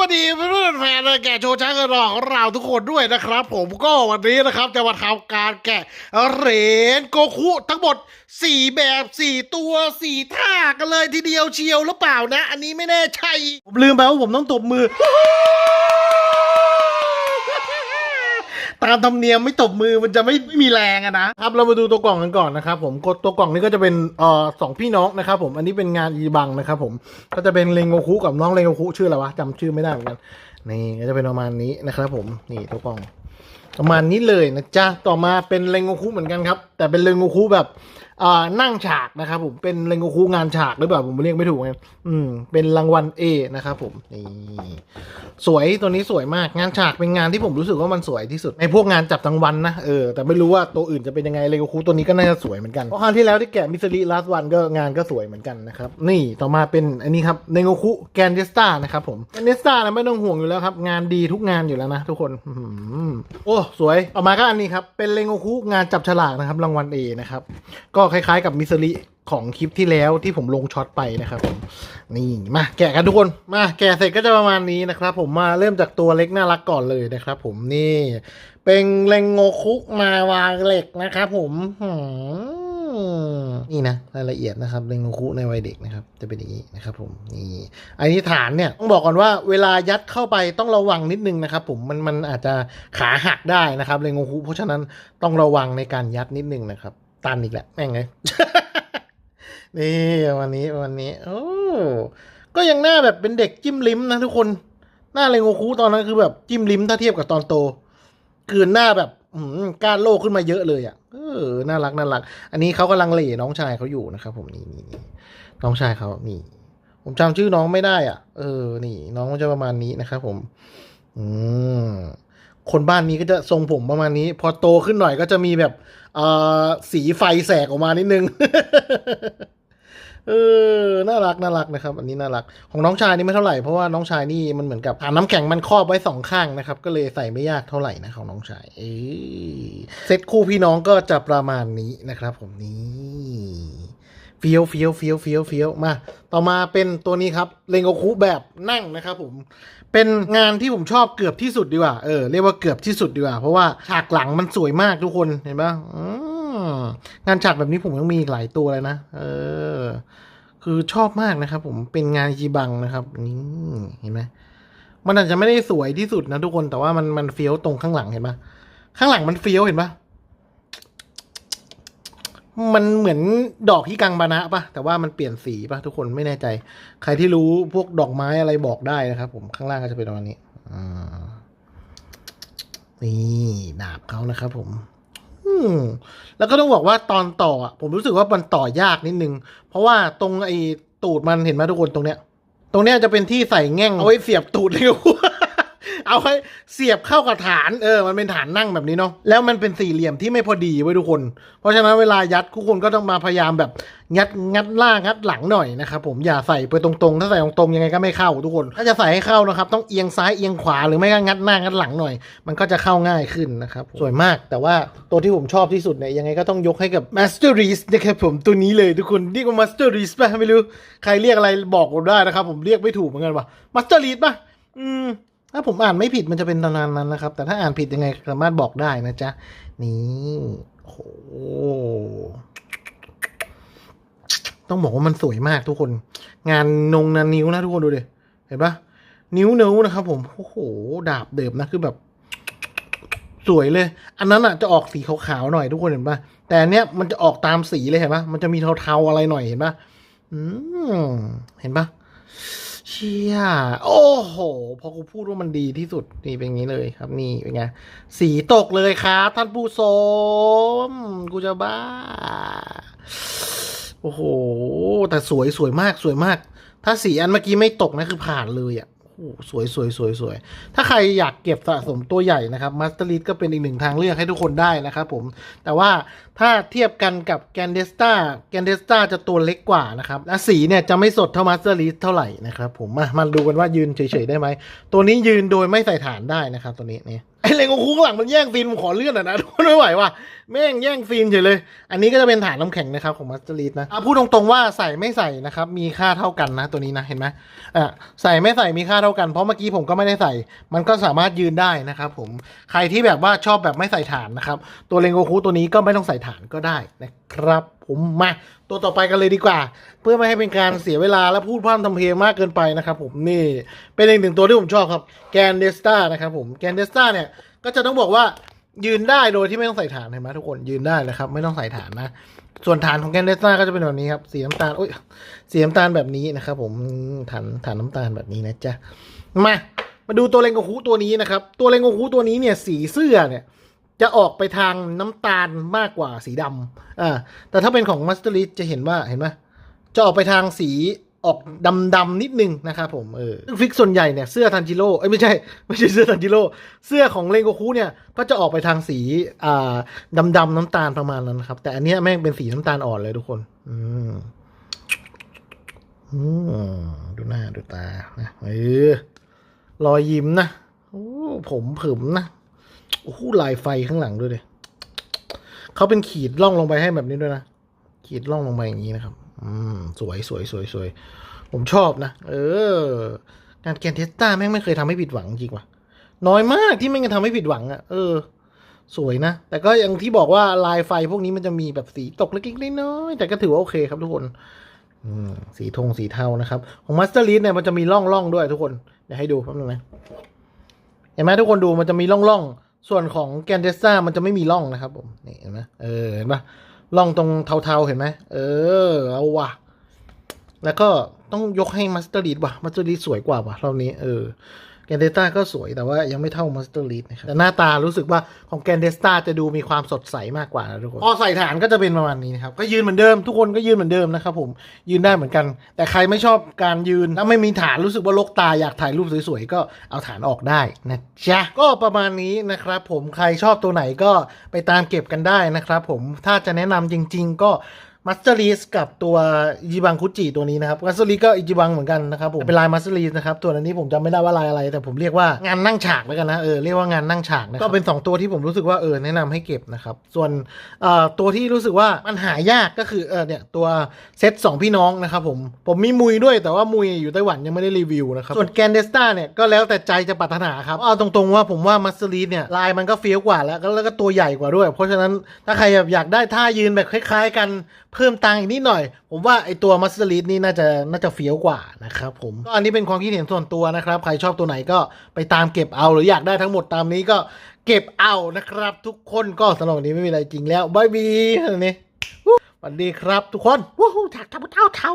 วัสดีเพื่อนแฟนแกะโชว์ช้างกระรอกของเราทุกคนด้วยนะครับ ผมก็วันนี้นะครับจะมาทำการแกะเหรียญโกคุทั้งหมด 4 แบบ 4 ตัว 4 ท่ากันเลยทีเดียวเชียวหรือเปล่านะ อันนี้ไม่แน่ใจผมลืมไปว่าผมต้องตบมือ ตามธรรมเนียมไม่ตบมือมันจะไม่ไม่มีแรงอะนะครับเรามาดูตัวกล่องกันก่อนนะครับผมกดตัวกล่องนี้ก็จะเป็นเอ่อสองพี่น้องนะครับผมอันนี้เป็นงานอีบังนะครับผมก็จะเป็นเลงโอคุกับน้องเลงโอคุชื่ออะไรวะจำชื่อไม่ได้เหมือนกันนี่ก็จะเป็นประมาณนี้นะครับผมนี่ตัวกล่อง ประมาณนี้เลยนะจ๊ะต่อมาเป็นเลงโอคุเหมือนกันครับ แต่เป็นเลงโอคุแบบ นั่งฉากนะครับผมเป็นเลงโงคุงานฉากหรือเปล่าผมเรียกไม่ถูกไงอืมเป็นรางวัล A นะครับผมนี่สวยตัวนี้สวยมากงานฉากเป็นงานที่ผมรู้สึกว่ามันสวยที่สุด ในพวกงานจับรางวัลนะเออแต่ไม่รู้ว่าตัวอื่นจะเป็นยังไงเลงโงคุตัวนี้ก็น่าจะสวยเหมือนกันเพราะครั้งที่แล้วที่แกะมิสซิลิลาสวันก็งานก็สวยเหมือนกันนะครับนี่ต่อมาเป็นอันนี้ครับเลงโงคุแกนเดสตานะครับผมแกนเดสตาไม่ต้องห่วงอยู่แล้วครับงานดีทุกงานอยู่แล้วนะทุกคนโอ้สวยต่อมาก็อันนี้ครับเป็นเลงโงคุงานจับฉลากนะครับรางวัล A นะครับก็คล้ายๆ กับมิสซิลิของคลิปที่แล้วที่ผมลงช็อตไปนะครับผมนี่มาแกะกันทุกคนมาแกะเสร็จก็จะประมาณนี้นะครับ ผมมาเริ่มจากตัวเล็กน่ารักก่อนเลยนะครับ ผมนี่ เป็นเลงโงคุมาวางเหล็กนะครับผมหืมนี่นะรายละเอียดนะครับเลงโงคุในวัยเด็กนะครับ จะเป็นอย่างนี้นะครับ ผมนี่อันนี้ฐานเนี่ยต้องบอกก่อนว่าเวลายัดเข้าไปต้องระวังนิดนึงนะครับ ผมมันมันอาจจะขาหักได้นะครับเลงโงคุเพราะฉะนั้นต้องระวังในการยัดนิดนึงนะครับ ตันอีกแหละแม่งไงนี่วันนี้วันนี้ โอ้ก็ยังหน้าแบบเป็นเด็กจิ้มลิ้มนะทุกคน หน้าเลงโงคุตอนนั้นคือแบบจิ้มลิ้มถ้าเทียบกับตอนโต คือหน้าแบบอืก้านโลกขึ้นมาเยอะเลยอะ่ะ เออ น่ารักน่ารัก อันนี้เขากำลังเล่น้องชายเขาอยู่นะครับผมนี่นี่น้องชายเขานี่ ผมจำชื่อน้องไม่ได้อะ เออ นี่ น้องจะประมาณนี้นะครับผม อืม คนบ้านนี้ก็จะทรงผมประมาณนี้ พอโตขึ้นหน่อยก็จะมีแบบเอ่อสีไฟแสกออกมานิดนึง เออ น่ารักน่ารักนะครับ อันนี้น่ารัก ของน้องชายนี่ไม่เท่าไหร่ เพราะว่าน้องชายนี่มันเหมือนกับฐานน้ำแข็งมันครอบไว้สองข้างนะครับ ก็เลยใส่ไม่ยากเท่าไหร่นะของน้องชาย เออเซตคู่พี่น้องก็จะประมาณนี้นะครับ ผมนี่ เฟี้ยวเฟี้ยวเฟี้ยวเฟี้ยวเฟี้ยวมา ต่อมาเป็นตัวนี้ครับเลงโกคุแบบนั่งนะครับผมเป็นงานที่ผมชอบเกือบที่สุดดีกว่าเออเรียกว่าเกือบที่สุดดีกว่า เพราะว่าฉากหลังมันสวยมากทุกคนเห็นปะอืมงานฉากแบบนี้ผมยังมีอีกหลายตัวเลยนะเออ คือชอบมากนะครับ ผมเป็นงานจีบังนะครับนี่เห็นไหมมันอาจจะไม่ได้สวยที่สุดนะทุกคนแต่ว่ามันมันเฟี้ยวตรงข้างหลังเห็นปะข้างหลังมันเฟี้ยวเห็นปะ มันเหมือนดอกที่กังบานะปะแต่ว่ามันเปลี่ยนสีปะทุกคนไม่แน่ใจ ใครที่รู้พวกดอกไม้อะไรบอกได้นะครับ ผมข้างล่างก็จะเป็นประมาณนี้นี่ดาบเขานะครับ ผมแล้วก็ต้องบอกว่าตอนต่อผมรู้สึกว่ามันต่อยากนิดนึง เพราะว่าตรงไอ้ตูดมันเห็นไหมทุกคนตรงเนี้ย ตรงเนี้ยจะเป็นที่ใส่แง่งเอาไว้เสียบตูดเร็ว เอาไว้เสียบเข้ากับฐานเออมันเป็นฐานนั่งแบบนี้เนาะแล้วมันเป็นสี่เหลี่ยมที่ไม่พอดีไว้ทุกคน เพราะฉะนั้นเวลายัดทุกคนก็ต้องมาพยายามแบบงัดงัดล่างงัดหลังหน่อยนะครับผมอย่าใส่ไปตรงๆ ถ้าใส่ตรงๆยังไงก็ไม่เข้าทุกคน ถ้าจะใส่ให้เข้านะครับต้องเอียงซ้ายเอียงขวาหรือไม่ก็งัดหน้างัดหลังหน่อย มันก็จะเข้าง่ายขึ้นนะครับสวยมากแต่ว่าตัวที่ผมชอบที่สุดเนี่ยยังไงก็ต้องยกให้กับ Master Race นะครับผมตัวนี้เลยทุกคนเรียกว่า Master Race ป่ะไม่รู้ใครเรียกอะไรบอกผมได้นะครับผมเรียกไม่ถูกเหมือนกันว่ะ Master Race ป่ะอืม ถ้าผมอ่านไม่ผิดมันจะเป็นตำนานนั้นนะครับ แต่ถ้าอ่านผิดยังไงสามารถบอกได้นะจ๊ะ นี่โอ้โหต้องบอกว่ามันสวยมากทุกคน งานนงนันนิ้วนะทุกคนดูดิเห็นปะนิ้วเนิ้วนะครับผมโอ้โห ดาบเดิมนะคือแบบ สวยเลย อันนั้นอะจะออกสีขาวๆหน่อยทุกคนเห็นปะแต่เนี้ยมันจะออกตามสีเลยเห็นปะมันจะมีเทาๆอะไรหน่อยเห็นปะอืมเห็นปะ ชี่ย โอ้โห พอกูพูดว่ามันดีที่สุด นี่เป็นอย่างนี้เลยครับ นี่เป็นไง สีตกเลยครับ ท่านผู้ชม กูจะบ้า โอ้โห แต่สวยสวยมากสวยมาก ถ้าสีอันเมื่อกี้ไม่ตกนะคือผ่านเลยอะ สวยสวยสวยสวยถ้าใครอยากเก็บสะสมตัวใหญ่นะครับมาสเตอร์ลิก็เป็นอีกหนึ่งทางเลือกให้ทุกคนได้นะครับผมแต่ว่าถ้าเทียบกันกับแกนเดสตาแกนเดสตาจะตัวเล็กกว่านะครับและสีเนี่ยจะไม่สดเท่ามาสเตอร์ลิเท่าไหร่นะครับผมมามาดูกันว่ายืนเฉยๆได้ไหมตัวนี้ยืนโดยไม่ใส่ฐานได้นะครับตัวนี้เนี่ย เลงโกคุข้างหลังมันแย่งซีนผมขอเลื่อนหน่อยนะทุกคนไม่ไหวว่ะแม่งแย่งซีนเฉยเลย อันนี้ก็จะเป็นฐานน้ำแข็งนะครับของมัสเตอร์ลีดนะอะพูดตรงๆว่าใส่ไม่ใส่นะครับ มีค่าเท่ากันนะตัวนี้นะเห็นไหมอะใส่ไม่ใส่มีค่าเท่ากันเพราะเมื่อกี้ผมก็ไม่ได้ใส่ มันก็สามารถยืนได้นะครับผมใครที่แบบว่าชอบแบบไม่ใส่ฐานนะครับ ตัวเลงโกคุตัวนี้ก็ไม่ต้องใส่ฐานก็ได้นะครับ ผมมาตัวต่อไปกันเลยดีกว่า เพื่อไม่ให้เป็นการเสียเวลาและพูดพร่ำทำเพลงมากเกินไปนะครับผมนี่เป็นอีกหนึ่งตัวที่ผมชอบครับแกนเดสตานะครับผมแกนเดสตาเนี่ยก็จะต้องบอกว่ายืนได้โดยที่ไม่ต้องใส่ฐานเห็นไหมทุกคนยืนได้เลยครับ ไม่ต้องใส่ฐานนะ ส่วนฐานของแกนเดสตาก็จะเป็นแบบนี้ครับสีน้ำตาลโอ้ยสีน้ำตาลแบบนี้นะครับผมฐานฐานน้ำตาลแบบนี้นะจ๊ะมามาดูตัวเลงโกคุตัวนี้นะครับตัวเลงโกคุตัวนี้เนี่ยสีเสื้อเนี่ย จะออกไปทางน้ำตาลมากกว่าสีดำอ่าแต่ถ้าเป็นของมัสเตอร์ลิจะเห็นว่าเห็นไหมจะออกไปทางสีออกดำดำๆนิดนึงนะครับผมเออซึ่งฟิกส่วนใหญ่เนี่ยเสื้อทันจิโร่เอ้ยไม่ใช่ไม่ใช่เสื้อทันจิโร่เสื้อของเลงโกคุเนี่ยก็จะออกไปทางสีอ่าดำดำๆน้ำตาลประมาณนั้นครับ แต่อันเนี้ยแม่งเป็นสีน้ำตาลอ่อนเลยทุกคน อืมอืมดูหน้าดูตานะเออรอยยิ้มนะโอ้ผมผึมนะ โอ้โหลายไฟข้างหลังด้วยเลยเขาเป็นขีดล่องลงไปให้แบบนี้ด้วยนะ ขีดล่องลงไปอย่างนี้นะครับ อืม สวยสวยสวยสวยผมชอบนะ เออการแกนเทสต้าแม่งไม่เคยทำให้ผิดหวังจริงว่ะ น้อยมากที่แม่งจะทำให้ผิดหวังอะ่ะ เออ สวยนะ แต่ก็อย่างที่บอกว่าลายไฟพวกนี้มันจะมีแบบสีตกเล็กๆน้อยๆแต่ก็ถือว่าโอเคครับทุกคนอืมสีทงสีเทานะครับ ของมาสเตอร์ลีดเนี่ยมันจะมีร่องร่องด้วยทุกคน เดี๋ยวให้ดูแป๊บนึงนะ เห็นไหมทุกคนดูมันจะมีร่องร่อง ส่วนของแกนเดซ่ามันจะไม่มีร่องนะครับผมนี่เห็นไหมเออเห็นปะร่องตรงเทาๆเห็นไหมเออเอาว่ะ แล้วก็ต้องยกให้มาสเตอร์ลีดว่ะมาสเตอร์ลีดสวยกว่าว่ะรอบนี้เออ แกนเดต้าก็สวยแต่ว่ายังไม่เท่ามาสเตอร์ลีดนะครับ แต่หน้าตารู้สึกว่าของแกนเดสตาจะดูมีความสดใสมากกว่านะทุกคน พอใส่ฐานก็จะเป็นประมาณนี้นะครับ ก็ยืนเหมือนเดิม ทุกคนก็ยืนเหมือนเดิมนะครับผมยืนได้เหมือนกัน แต่ใครไม่ชอบการยืนแล้วไม่มีฐานรู้สึกว่าลกตาอยากถ่ายรูปสวยๆ ก็เอาฐานออกได้นะจ๊ะก็ประมาณนี้นะครับผมใครชอบตัวไหนก็ไปตามเก็บกันได้นะครับผมถ้าจะแนะนำจริง ๆ ก็ มัสเตอร์ลีสกับตัวอิจิบังคุจิตัวนี้นะครับมัสเตอร์ลีสก็อิจิบังเหมือนกันนะครับผมเป็นลายมัสเตอร์ลีสนะครับตัวนี้ผมจำไม่ได้ว่าลายอะไร แต่ผมเรียกว่างานนั่งฉากแล้วกันนะเออเรียกว่างานนั่งฉากนะก็เป็น 2 ตัวที่ผมรู้สึกว่าเออแนะนำให้เก็บนะครับส่วนเอ่อตัวที่รู้สึกว่ามันหายากก็คือเออเนี่ยตัวเซตสองพี่น้องนะครับผมผมมีมุยด้วยแต่ว่ามุยอยู่ไต้หวันยังไม่ได้รีวิวนะครับส่วนแกนเดสตาเนี่ยก็แล้วแต่ใจจะปรารถนาครับเอาตรงๆว่าผมว่ามัสเตอร์ลีสเนี่ยลายมันก็เฟี้ยวกว่าแล้วก็แล้วก็ตัวใหญ่กว่าด้วย เพราะฉะนั้นถ้าใครอยากได้ท่ายืนแบบคล้าย ๆ กันเพิ่มตังค์อีกนิดหน่อย ผมว่าไอตัวมัสเตอร์ลีดนี่น่าจะน่าจะเฟี้ยวกว่านะครับผมก็อันนี้เป็นความคิดเห็นส่วนตัวนะครับ ใครชอบตัวไหนก็ไปตามเก็บเอาหรืออยากได้ทั้งหมดตามนี้ก็เก็บเอานะครับ ทุกคนก็สำหรับวันนี้ไม่มีอะไรจริงแล้วบายบีนนี้สวัสดีครับทุกคนวู้ฮู้จากทับเท้าเท้า